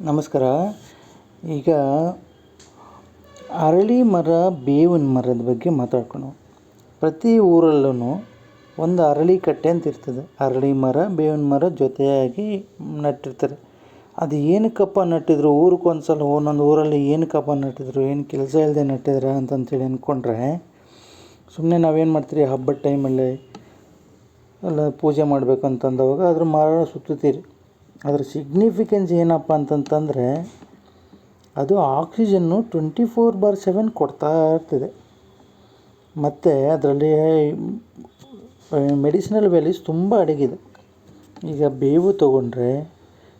ನಮಸ್ಕಾರ. ಈಗ ಅರಳಿ ಮರ, ಬೇವಿನ ಮರದ ಬಗ್ಗೆ ಮಾತಾಡ್ಕೊಂಡು ಪ್ರತಿ ಊರಲ್ಲೂ ಒಂದು ಅರಳಿ ಕಟ್ಟೆ ಅಂತ ಇರ್ತದೆ. ಅರಳಿ ಮರ, ಬೇವಿನ ಮರ ಜೊತೆಯಾಗಿ ನಟ್ಟಿರ್ತಾರೆ. ಅದು ಏನಕ್ಕಪ್ಪ ನಟ್ಟಿದ್ರು? ಒಂದು ಸಲ ಒಂದೊಂದು ಊರಲ್ಲಿ ಏನಕ್ಕಪ್ಪ ನಟ್ಟಿದ್ರು? ಏನು ಕೆಲಸ ಇಲ್ಲದೆ ನಟ್ಟಿದ್ರ ಅಂತಂತೇಳಿ ಅಂದ್ಕೊಂಡ್ರೆ ಸುಮ್ಮನೆ ನಾವೇನು ಮಾಡ್ತೀರಿ? ಹಬ್ಬದ ಟೈಮಲ್ಲಿ ಎಲ್ಲ ಪೂಜೆ ಮಾಡ್ಬೇಕಂತಂದವಾಗ ಅದ್ರ ಮರ ಸುತ್ತುತ್ತೀರಿ. ಅದ್ರ ಸಿಗ್ನಿಫಿಕೆನ್ಸ್ ಏನಪ್ಪ ಅಂತಂತಂದರೆ ಅದು ಆಕ್ಸಿಜನ್ನು ಟ್ವೆಂಟಿ ಫೋರ್ ಬಾರ್ ಸೆವೆನ್ ಕೊಡ್ತಾ ಇರ್ತದೆ. ಮತ್ತು ಅದರಲ್ಲಿ ಮೆಡಿಸಿನಲ್ ವ್ಯಾಲ್ಯೂಸ್ ತುಂಬ ಅಡಗಿದೆ. ಈಗ ಬೇವು ತೊಗೊಂಡ್ರೆ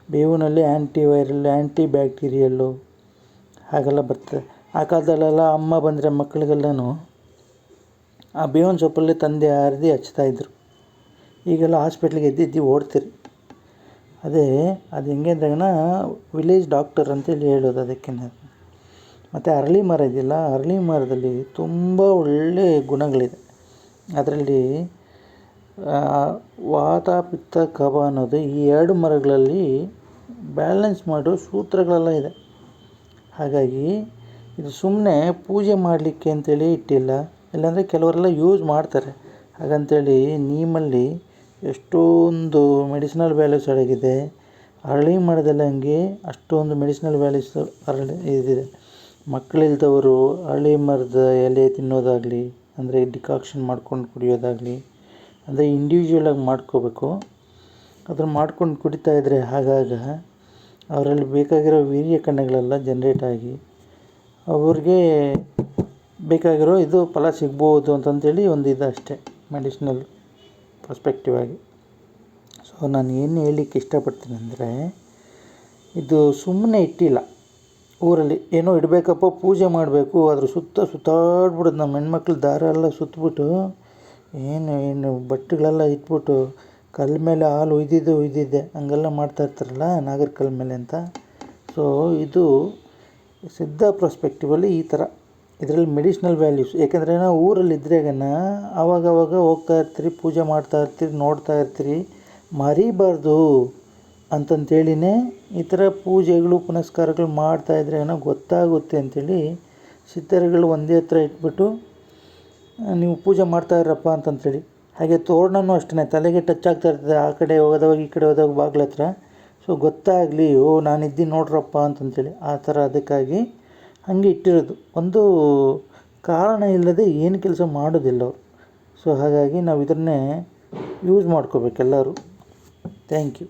ಬೇವಿನಲ್ಲಿ ಆ್ಯಂಟಿವೈರಲ್ ಆ್ಯಂಟಿ ಬ್ಯಾಕ್ಟೀರಿಯಲ್ಲು ಹಾಗೆಲ್ಲ ಬರ್ತದೆ. ಆ ಕಾಲದಲ್ಲೆಲ್ಲ ಅಮ್ಮ ಬಂದರೆ ಮಕ್ಕಳಿಗೆಲ್ಲನೂ ಆ ಬೇವಿನ ಸೊಪ್ಪಲ್ಲಿ ತಂದೆ ಹರಿದು ಹಚ್ತಾಯಿದ್ರು ಈಗೆಲ್ಲ ಹಾಸ್ಪಿಟ್ಲಿಗೆ ಎದ್ದಿದ್ದು ಓಡ್ತೀರಿ. ಅದೇ, ಅದು ಹೆಂಗೆ ಅಂದಾಗನ ವಿಲೇಜ್ ಡಾಕ್ಟರ್ ಅಂತೇಳಿ ಹೇಳೋದು ಅದಕ್ಕೆ ಮತ್ತು ಅರಳಿ ಮರ ಇದೆಯಲ್ಲ, ಅರಳಿ ಮರದಲ್ಲಿ ತುಂಬ ಒಳ್ಳೆಯ ಗುಣಗಳಿದೆ. ಅದರಲ್ಲಿ ವಾತ ಪಿತ್ತ ಕಫ ಅನ್ನೋದು ಈ ಎರಡು ಮರಗಳಲ್ಲಿ ಬ್ಯಾಲೆನ್ಸ್ ಮಾಡೋ ಸೂತ್ರಗಳೆಲ್ಲ ಇದೆ. ಹಾಗಾಗಿ, ಇದು ಸುಮ್ಮನೆ ಪೂಜೆ ಮಾಡಲಿಕ್ಕೆ ಅಂತೇಳಿ ಇಟ್ಟಿಲ್ಲ. ಇಲ್ಲಾಂದರೆ ಕೆಲವರೆಲ್ಲ ಯೂಸ್ ಮಾಡ್ತಾರೆ. ಹಾಗಂತೇಳಿ ನೀಮಲ್ಲಿ ಎಷ್ಟೊಂದು ಮೆಡಿಸಿನಲ್ ವ್ಯಾಲ್ಯೂಸ್ ಅಡಗಿದೆ. ಅರಳಿ ಹಂಗೆ ಅಷ್ಟೊಂದು ಮೆಡಿಸಿನಲ್ ವ್ಯಾಲ್ಯೂಸ್ ಅರಳಿ ಇದಿದೆ. ಮಕ್ಕಳಿಲ್ದವರು ಅರಳಿ ಮರದ ಎಲೆ ತಿನ್ನೋದಾಗಲಿ, ಅಂದರೆ ಡಿಕಾಕ್ಷನ್ ಮಾಡ್ಕೊಂಡು ಕುಡಿಯೋದಾಗಲಿ, ಅಂದರೆ ಇಂಡಿವಿಜುವಲಾಗಿ ಮಾಡ್ಕೋಬೇಕು. ಅದನ್ನು ಮಾಡ್ಕೊಂಡು ಕುಡಿತಾ ಇದ್ದರೆ ಆಗಾಗ ಅವರಲ್ಲಿ ಬೇಕಾಗಿರೋ ವೀರ್ಯ ಕಣಗಳೆಲ್ಲ ಜನ್ರೇಟ್ ಆಗಿ ಅವ್ರಿಗೆ ಬೇಕಾಗಿರೋ ಇದು ಫಲ ಸಿಗ್ಬೋದು ಅಂತಂತೇಳಿ ಒಂದು ಇದು ಅಷ್ಟೇ ಮೆಡಿಸಿನಲ್ ಪರ್ಸ್ಪೆಕ್ಟಿವ್ ಆಗಿ. ಸೊ ನಾನು ಏನು ಹೇಳಲಿಕ್ಕೆ ಇಷ್ಟಪಡ್ತೀನಿ ಅಂದರೆ, ಇದು ಸುಮ್ಮನೆ ಇಟ್ಟಿಲ್ಲ. ಊರಲ್ಲಿ ಏನೋ ಇಡಬೇಕಪ್ಪ, ಪೂಜೆ ಮಾಡಬೇಕು ಅದ್ರ ಸುತ್ತ ಸುತ್ತಾಡ್ಬಿಡೋದು. ನಮ್ಮ ಹೆಣ್ಮಕ್ಳು ದಾರ ಎಲ್ಲ ಸುತ್ತಬಿಟ್ಟು ಏನು ಏನು, ಬಟ್ಟೆಗಳೆಲ್ಲ ಇಟ್ಬಿಟ್ಟು ಕಲ್ಲ ಮೇಲೆ ಹಾಲು ಒಯ್ದಿದ್ದೆ ಉಯ್ದಿದ್ದೆ ಹಂಗೆಲ್ಲ ಮಾಡ್ತಾ ಇರ್ತಾರಲ್ಲ ನಾಗರ ಕಲ್ಲ ಮೇಲೆ ಅಂತ. ಸೊ ಇದು ಸಿದ್ಧ ಪ್ರೊಸ್ಪೆಕ್ಟಿವಲ್ಲಿ ಈ ಥರ ಇದರಲ್ಲಿ ಮೆಡಿಷ್ನಲ್ ವ್ಯಾಲ್ಯೂಸ್ ಯಾಕಂದ್ರೆ ನಾವು ಊರಲ್ಲಿ ಇದ್ರೇಗನ ಆವಾಗವಾಗ ಹೋಗ್ತಾ ಇರ್ತೀರಿ, ಪೂಜೆ ಮಾಡ್ತಾ ಇರ್ತೀರಿ, ನೋಡ್ತಾ ಇರ್ತೀರಿ, ಮರಿಬಾರ್ದು ಅಂತಂತೇಳಿನೇ ಈ ಥರ ಪೂಜೆಗಳು, ಪುನಸ್ಕಾರಗಳು ಮಾಡ್ತಾ ಇದ್ರೆ ಏನೋ ಗೊತ್ತಾಗುತ್ತೆ ಅಂಥೇಳಿ ಸಿದ್ಧರುಗಳು ಒಂದೇ ಹತ್ರ ಇಟ್ಬಿಟ್ಟು ನೀವು ಪೂಜೆ ಮಾಡ್ತಾ ಇರಪ್ಪ ಅಂತಂತೇಳಿ. ಹಾಗೆ ತೋರಣನೂ ಅಷ್ಟೇ ತಲೆಗೆ ಟಚ್ ಆಗ್ತಾ ಇರ್ತದೆ, ಆ ಕಡೆ ಹೋದಾಗ ಈ ಕಡೆ ಹೋದಾಗ ಬಾಗ್ಲ ಹತ್ರ ಸೊ ಗೊತ್ತಾಗಲಿ, ಓ, ನಾನಿದ್ದೀನಿ ನೋಡ್ರಪ್ಪ ಅಂತಂತೇಳಿ. ಆ ಥರ ಅದಕ್ಕಾಗಿ ಹಾಗೆ ಇಟ್ಟಿರೋದು. ಒಂದು ಕಾರಣ ಇಲ್ಲದೆ ಏನು ಕೆಲಸ ಮಾಡೋದಿಲ್ಲ ಅವರು ಸೊ ಹಾಗಾಗಿ ನಾವು ಇದನ್ನೇ ಯೂಸ್ ಮಾಡ್ಕೋಬೇಕು ಎಲ್ಲರೂ. Thank you